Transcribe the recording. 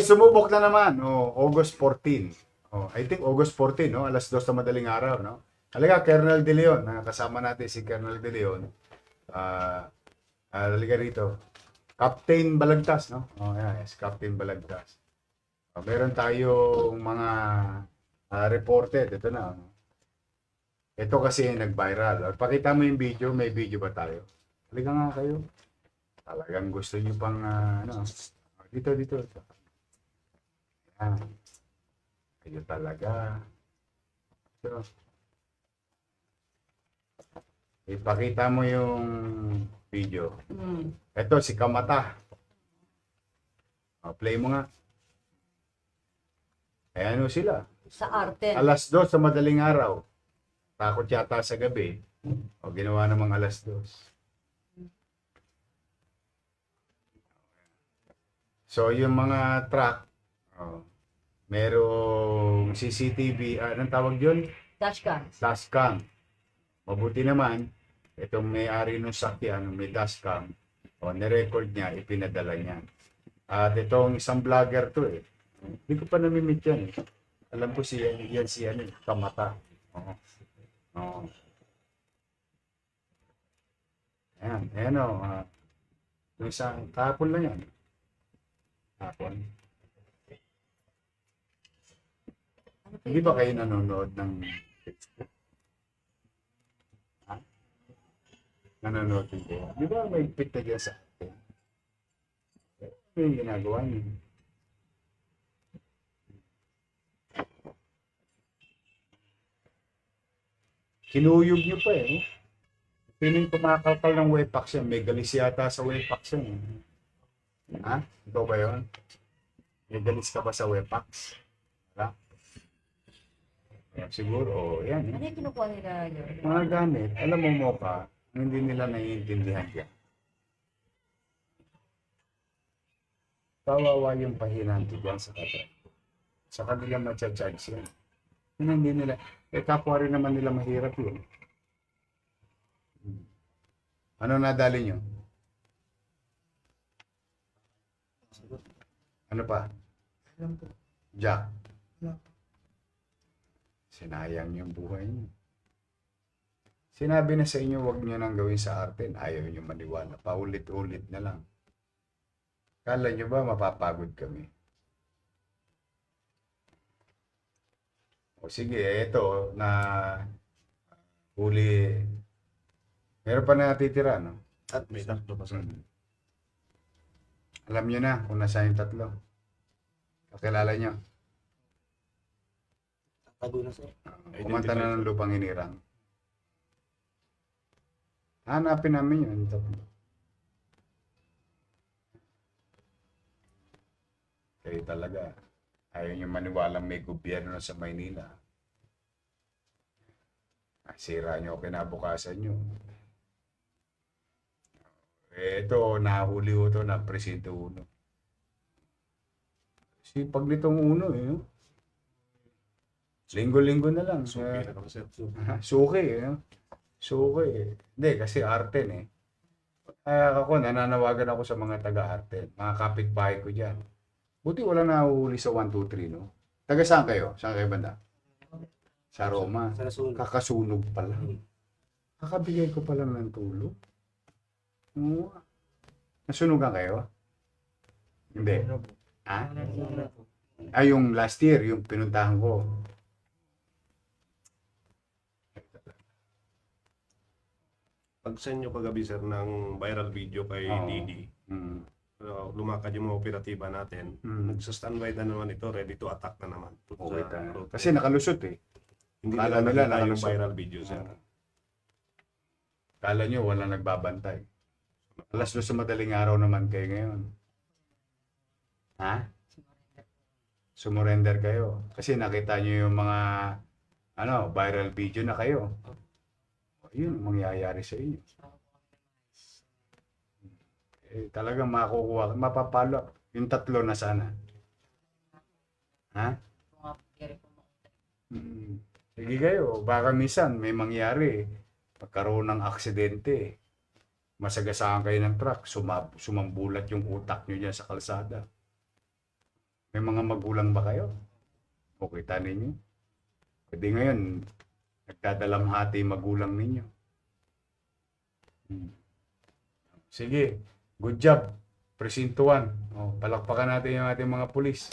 Sumubok na naman. Oh, August 14. Oh, I think August 14, no? Alas 2 na madaling araw, no? Halika, Colonel De Leon. Ah, kasama natin si Colonel De Leon. Ah, ah, halika rito. Captain Balagtas, no? Oh, yes, Captain Balagtas. Oh, meron tayong mga ah, reported. Ito na. Ito kasi nag-viral. Pakita mo yung video. May video ba tayo? Halika nga kayo. Talagang gusto niyo pang, ah, ano, dito, dito. Yan. Kayo talaga. Ito. Ipakita mo yung video. Mm. Ito, si Kamata. O, play mo nga. Ayan o sila. Sa arte. Alas 2 sa madaling araw. Takot yata sa gabi. O, ginawa namang alas 2. So, yung mga truck, oh, merong CCTV, ah, anong tawag yun? Dashcam. Dashcam. Mabuti naman, itong may-ari ng sakyan, may dashcam, o nirecord niya, ipinadala niya. At itong isang vlogger to eh. Hindi ko pa namimit yan eh. Alam ko si yan si ano, kamata. Oo. Oo. Ayan, ayan o. ah, yung isang, kahapon lang yan. Kahapon. Ano pa Hindi ba kayo nanonood ng? Ha? Nanonood din kayo? Di ba may pit na dyan sa atin? Ano ginagawa niyo? Kinuyog niyo pa eh. Piling kumakalkal ng Wepax yan. May galis yata sa Wepax yan. eh. Ha? Ikaw ba yun? May galis ka ba sa Wepax? Wala? Yan, siguro, oh, yan. Ano yung kinukuha nila yun? Mga gamit, alam mo mo ka, hindi nila naiintindihan yan. Kawawa yung pahinanti dyan sa kata. Sa kanila matcha-charge yan. Yun hindi nila. Eh, kapwa rin naman nila mahirap yun. Hmm. Ano nadali nyo? Ano pa? Jack. Sinayang yung buhay niyo. Sinabi na sa inyo, huwag niyo nang gawin sa arte. Ayaw niyo maniwala. Paulit-ulit na lang. Kala niyo ba mapapagod kami? O sige, eto na huli. Meron pa natitira, no? At may tatlo pa sa Mm. Alam niyo na kung nasa yung tatlo. Kakilala niyo. Tago na sir. Kumanta na ng lupang inirang. Hanapin namin yun. Ito. Kayo talaga. Ayaw nyo maniwalang may gobyerno sa Maynila. Sira nyo kinabukasan nyo. Eh, ito, nahuli ko ito na presinto uno. Sipag nitong uno eh. No? Linggo-linggo na lang. Okay na kami sir. Suki, eh. no? Suki. eh. Hindi, kasi Arten eh. Kaya ako, nananawagan ako sa mga taga-Arten, mga kapitbahay ko dyan. Buti wala nahuhuli sa 1, 2, 3, no? Taga saan kayo? Saan kayo banda? Sa Roma. sa nasunod. Kakasunog pala. Kakabigay ko pala ng tulong. Oo. Nasunugan kayo? Hindi. Ha? Ay, yung last year, yung pinuntahan ko. Pag send nyo kagabi sir ng viral video kay Oo. Didi, Mm. uh, lumakad yung mga operatiba natin. Mm. Nagsa-standby na naman ito, ready to attack na naman. Okay, sa ta- route. Kasi nakalusot eh. hindi kala nila nila nakita yung nakalusot. viral video sir. Ah. Kala nyo wala nagbabantay. Alas dos sa madaling araw naman kayo ngayon. Ha? Sumurrender kayo. Kasi nakita nyo yung mga ano, viral video na kayo. Yun ang mangyayari sa inyo. Eh, talagang makukuha, mapapalo. Yung tatlo na sana. Ha? Mga pagkiri po mo. Mm. Sige kayo, baka minsan may mangyari. Magkaroon ng aksidente. Masagasaan kayo ng truck, sumab- sumambulat yung utak nyo dyan sa kalsada. May mga magulang ba kayo? O kita ninyo? Pwede ngayon, nagdadalamhati magulang ninyo. Hmm. Sige, good job. Presinto 1. Oh, palakpakan natin yung ating mga pulis.